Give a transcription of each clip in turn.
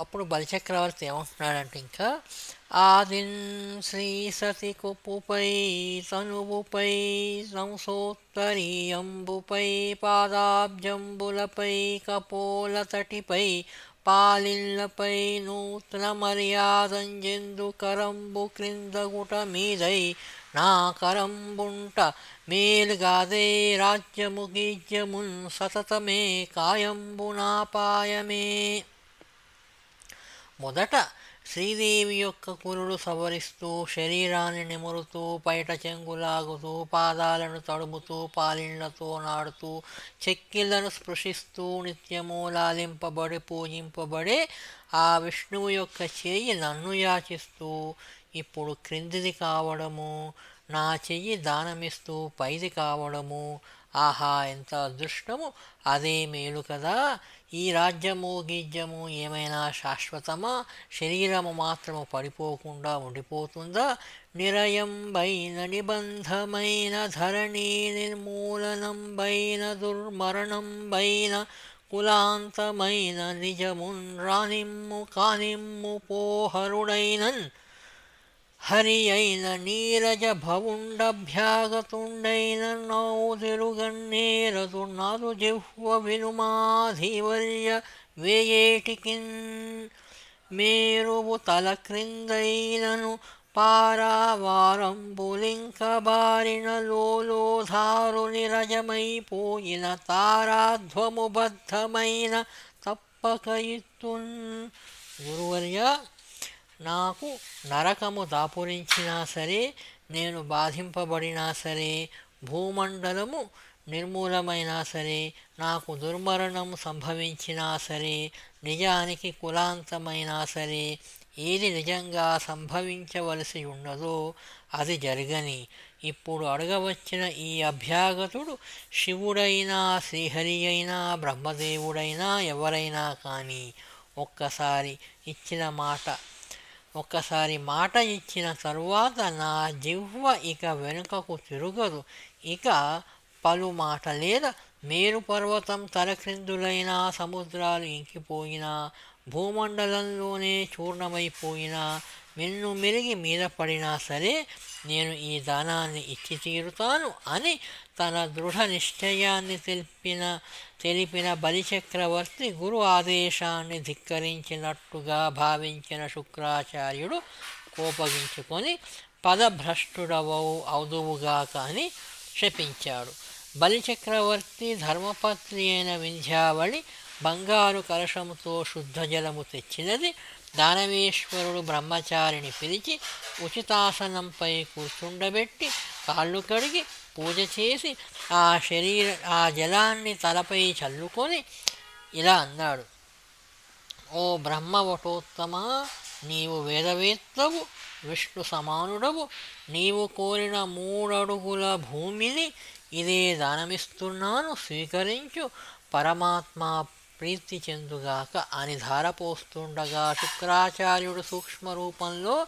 అప్పుడు బలిచక్రవర్తి ఏమంటున్నాడంటే ఇంకా ఆదిన్ శ్రీ సతి కుప్పుపై తనువుపై సంసోత్తరీయంబుపై పాదాబ్జంబులపై కపోల తటిపై పాలిళ్ళపై నూతన మర్యాదంజెందు కరంబు క్రిందగుట మీదై నా కరంబుంట మేలుగాదే రాజ్యముగీజ్యమున్ సతతమే కాయంబునాపాయమే మొదట శ్రీదేవి యొక్క కురుడు సవరిస్తూ శరీరాన్ని నిమురుతూ పైట చెంగులాగుతూ పాదాలను తడుముతూ పాలిళ్ళతో నాడుతూ చెక్కిళ్ళను స్పృశిస్తూ నిత్యము లాలింపబడి పూజింపబడే ఆ విష్ణువు యొక్క చెయ్యి నన్ను యాచిస్తూ ఇప్పుడు క్రిందిది కావడము నా చెయ్యి దానమిస్తూ పైది కావడము. ఆహా ఎంత అదృష్టము! అదే మేలు కదా! ఈ రాజ్యము గీజ్యము ఏమైనా శాశ్వతమా? శరీరము మాత్రము పడిపోకుండా ఉండిపోతుందా? నిరయం బైన నిబంధమైన ధరణి నిర్మూలనం బైన దుర్మరణం బైన కులాంతమైన నిజమున్ రానిమ్ము కానిమ్ము పోహరుడైనన్ హరి అయిన నీరజ భవుండభ్యాగతుండైన నౌదిరుగన్నేరదు నాదు జిహ్వ వినుమాధివర్య వేయేటికిన్ మేరువు తల క్రిందైనను పారావారంబులింకబారిన లోలోధారు నిరజమైపోయిన తారాధ్వము బద్ధమైన తప్పక ఇత్తున్ గురువర్య నాకు నరకము దాపురించినా సరే నేను బాధింపబడినా సరే భూమండలము నిర్మూలమైనా సరే నాకు దుర్మరణం సంభవించినా సరే నిజానికి కులాంతమైనా సరే ఏది నిజంగా సంభవించవలసి ఉండదో అది జరగని. ఇప్పుడు అడగవచ్చిన ఈ అభ్యాగతుడు శివుడైనా శ్రీహరి అయినా బ్రహ్మదేవుడైనా ఎవరైనా కానీ ఒక్కసారి ఇచ్చిన మాట ఒక్కసారి మాట ఇచ్చిన తరువాత నా జిహ్వ ఇక వెనుకకు తిరగదు. ఇక పలు మాట లేదా మేరు పర్వతం తలక్రిందులైనా సముద్రాలు ఇంకిపోయినా భూమండలంలోనే చూర్ణమైపోయిన మెన్ను మెరిగి మీద పడినా సరే నేను ఈ దానాన్ని ఇచ్చి తీరుతాను అని తన దృఢ నిశ్చయాన్ని తెలిపిన తెలిపిన బలిచక్రవర్తి గురు ఆదేశాన్ని ధిక్కరించినట్టుగా భావించిన శుక్రాచార్యుడు కోపగించుకొని పదభ్రష్టుడవవు అవుదువుగాక అని శపించాడు. బలిచక్రవర్తి ధర్మపత్ని అయిన వింధ్యావళి బంగారు కలశముతో శుద్ధ జలము తెచ్చినది దానవేశ్వరుడు బ్రహ్మచారిని పిలిచి ఉచితాసనంపై కూర్చుండబెట్టి కాళ్ళు కడిగి పూజ చేసి ఆ శరీర ఆ జలాన్ని తలపై చల్లుకొని ఇలా అన్నాడు. ఓ బ్రహ్మవటోత్తమా నీవు వేదవేత్తవు విష్ణు సమానుడవు నీవు కోరిన మూడడుగుల భూమిని ఇదే దానమిస్తున్నాను స్వీకరించు పరమాత్మ ప్రీతి చెందుగాక అని ధారపోస్తుండగా శుక్రాచార్యుడు సూక్ష్మ రూపంలో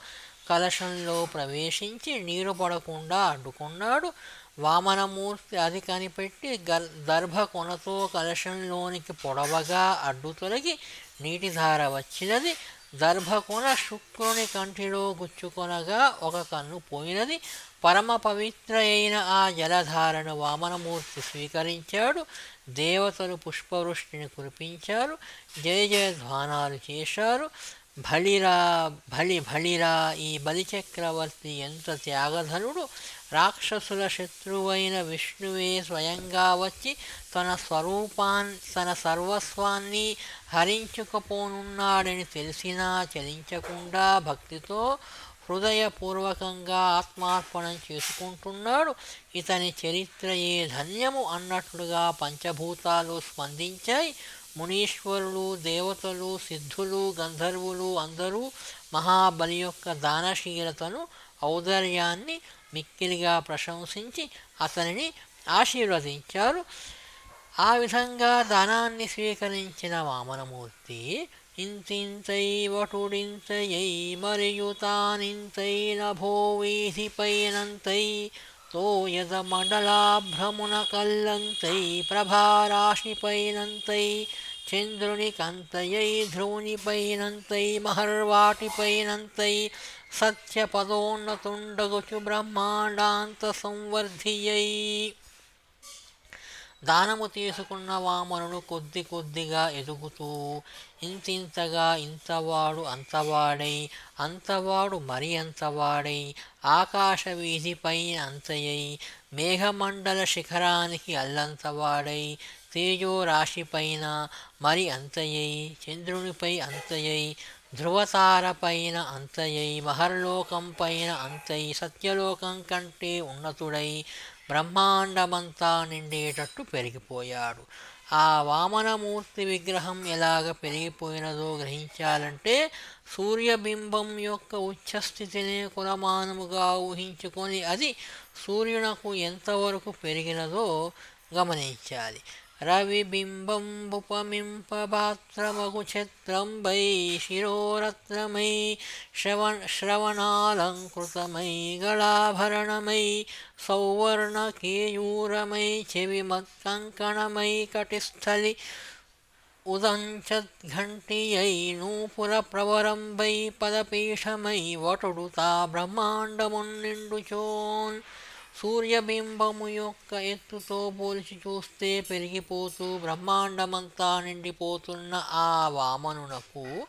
కలశంలో ప్రవేశించి నీరు పడకుండా అడ్డుకున్నాడు. వామనమూర్తి అది కనిపెట్టి గర్ దర్భ కొనతో కలశంలోనికి పొడవగా అడ్డు తొలగి నీటిధార వచ్చినది. దర్భకొన శుక్రుని కంటిలో గుచ్చుకొనగా ఒక కన్ను పోయినది. పరమ పవిత్ర అయిన ఆ జలధారను వామనమూర్తి స్వీకరించాడు. దేవతలు పుష్పవృష్టిని కురిపించారు జయ జయ ధ్వానాలు చేశారు. బలిరా బలి బలిరా ఈ బలిచక్రవర్తి ఎంత త్యాగధనుడు. రాక్షసుల శత్రువైన విష్ణువే స్వయంగా వచ్చి తన స్వరూపాన్ తన సర్వస్వాన్ని హరించుకపోనున్నాడని తెలిసినా చలించకుండా భక్తితో హృదయపూర్వకంగా ఆత్మార్పణం చేసుకుంటున్నాడు. ఇతని చరిత్రయే ధన్యము అన్నట్లుగా పంచభూతాలు స్పందించాయి. మునీశ్వరులు దేవతలు సిద్ధులు గంధర్వులు అందరూ మహాబలి యొక్క దానశీలతను ఔదర్యాన్ని మిక్కిలిగా ప్రశంసించి అతనిని ఆశీర్వదించారు. ఆ విధంగా దానాన్ని స్వీకరించిన వామనమూర్తి ఇంతింతై వటుడింతయై మరియు తానింతై నభో వీధిపైనంతై తోయద మండలాభ్రమున కల్లంతై ప్రభారాశిపైనంతై చంద్రుని కంతయై ధ్రువునిపైనంతై మహర్వాటిపైనంతై సత్యపదోన్నతుండగుచు బ్రహ్మాండాంత సంవర్ధియై దానము తీసుకున్న వామనుడు కొద్ది కొద్దిగా ఎదుగుతూ ఇంతింతగా ఇంతవాడు అంతవాడై అంతవాడు మరి అంతవాడై ఆకాశ వీధిపై అంతయై మేఘమండల శిఖరానికి అల్లంతవాడై తేజో రాశిపైన మరి అంతయై చంద్రునిపై అంతయై ధ్రువతారపైన అంతయై మహర్లోకం పైన అంతై సత్యలోకం కంటే ఉన్నతుడై బ్రహ్మాండమంతా నిండేటట్టు పెరిగిపోయాడు. ఆ వామనమూర్తి విగ్రహం ఎలాగ పెరిగిపోయినదో గ్రహించాలంటే సూర్యబింబం యొక్క ఉచ్చస్థితిని కులమానముగా ఊహించుకొని అది సూర్యునకు ఎంతవరకు పెరిగినదో గమనించాలి. రవిబింబంబుపమింపభాత్రమగు ఛత్రంబై శిరోరత్నమై శ్రవణ శ్రవణాలంకృతమై గళాభరణమై సౌవర్ణకేయూరమై చెవిమత్కంకణమై కటిస్థలి ఉదంచద్ఘంటియై నూపురప్రవరంబై పదపీఠమై వటుడు తా బ్రహ్మాండమున్నిండుచోన్ సూర్యబింబము యొక్క ఎత్తుతో పోల్చి చూస్తే పెరిగిపోతూ బ్రహ్మాండమంతా నిండిపోతున్న ఆ వామనునకు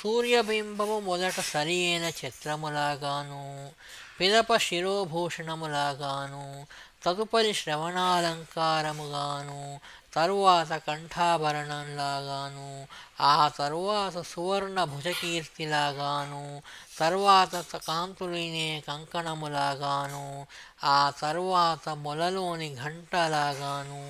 సూర్యబింబము మొదట సరియైన చిత్రములాగాను పిదప శిరోభూషణములాగాను తదుపరి శ్రవణాలంకారముగాను తరువాత కంఠాభరణంలాగాను ఆ తరువాత సువర్ణ భుజకీర్తిలాగాను తరువాత కాంతులినే కంకణములాగాను ఆ తరువాత మొలలోని ఘంటలాగాను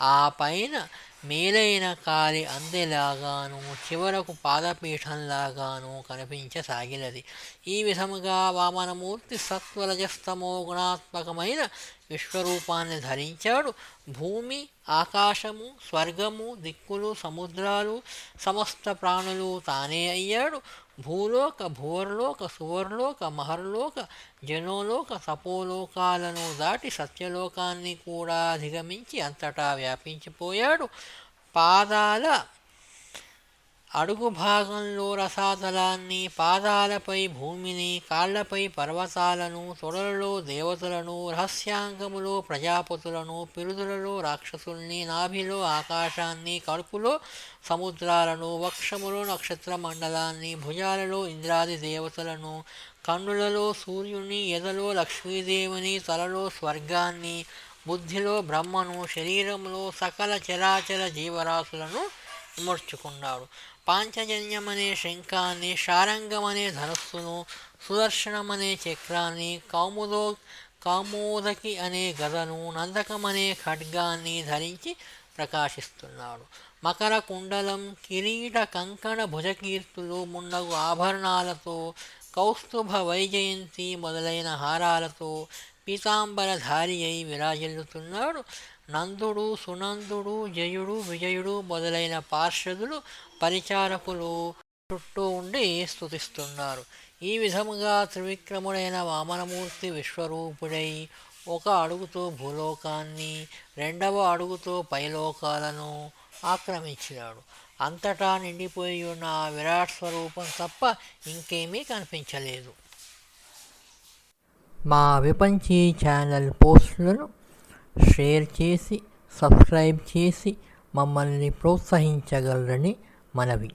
ఆ పైన మేలైన కాలి అందెలాగాను చివరకు పాదపీఠంలాగాను కనిపించసాగినది. ఈ విధముగా వామనమూర్తి సత్వరజస్తమో గుణాత్మకమైన విశ్వరూపాన్ని ధరించాడు. భూమి ఆకాశము స్వర్గము దిక్కులు సముద్రాలు సమస్త ప్రాణులు తానే అయ్యాడు. భూలోక భూవర్లోక సువర్లోక మహర్లోక జనోలోక తపోలోకాలను దాటి సత్యలోకాన్ని కూడా అధిగమించి అంతటా వ్యాపించిపోయాడు. పాదాల అడుగు భాగంలో రసాతలాన్ని పాదాలపై భూమిని కాళ్ళపై పర్వతాలను తొడలలో దేవతలను రహస్యాంగములో ప్రజాపతులను పిరుదులలో రాక్షసుల్ని నాభిలో ఆకాశాన్ని కడుపులో సముద్రాలను వక్షములో నక్షత్ర మండలాన్ని భుజాలలో ఇంద్రాది దేవతలను కన్నులలో సూర్యుని ఎదలో లక్ష్మీదేవిని తలలో స్వర్గాన్ని బుద్ధిలో బ్రహ్మను శరీరంలో సకల చరాచర జీవరాశులను ఇమర్చుకున్నాడు. పాంచజన్యమనే శంఖాన్ని శారంగమనే ధనస్సును సుదర్శనమనే చక్రాన్ని కౌముదో కామోదకి అనే గదను నందకమనే ఖడ్గాన్ని ధరించి ప్రకాశిస్తున్నాడు. మకర కుండలం కిరీట కంకణ భుజకీర్తులు మున్నగు ఆభరణాలతో కౌస్తుభ వైజయంతి మొదలైన హారాలతో పీతాంబరధారి అయి విరాజిల్లుతున్నాడు. నందుడు సునందుడు జయుడు విజయుడు మొదలైన పార్షదులు పరిచారకులు చుట్టూ ఉండి స్థుతిస్తున్నారు ఈ విధముగా త్రివిక్రముడైన వామనమూర్తి విశ్వరూపుడై ఒక అడుగుతో భూలోకాన్ని రెండవ అడుగుతో పైలోకాలను ఆక్రమించినాడు. అంతటా నిండిపోయి ఉన్న విరాట్ స్వరూపం తప్ప ఇంకేమీ కనిపించలేదు. మా విపంచీ ఛానల్ పోస్టులను షేర్ చేసి సబ్స్క్రైబ్ చేసి మమ్మల్ని ప్రోత్సహించగలరని మనవి.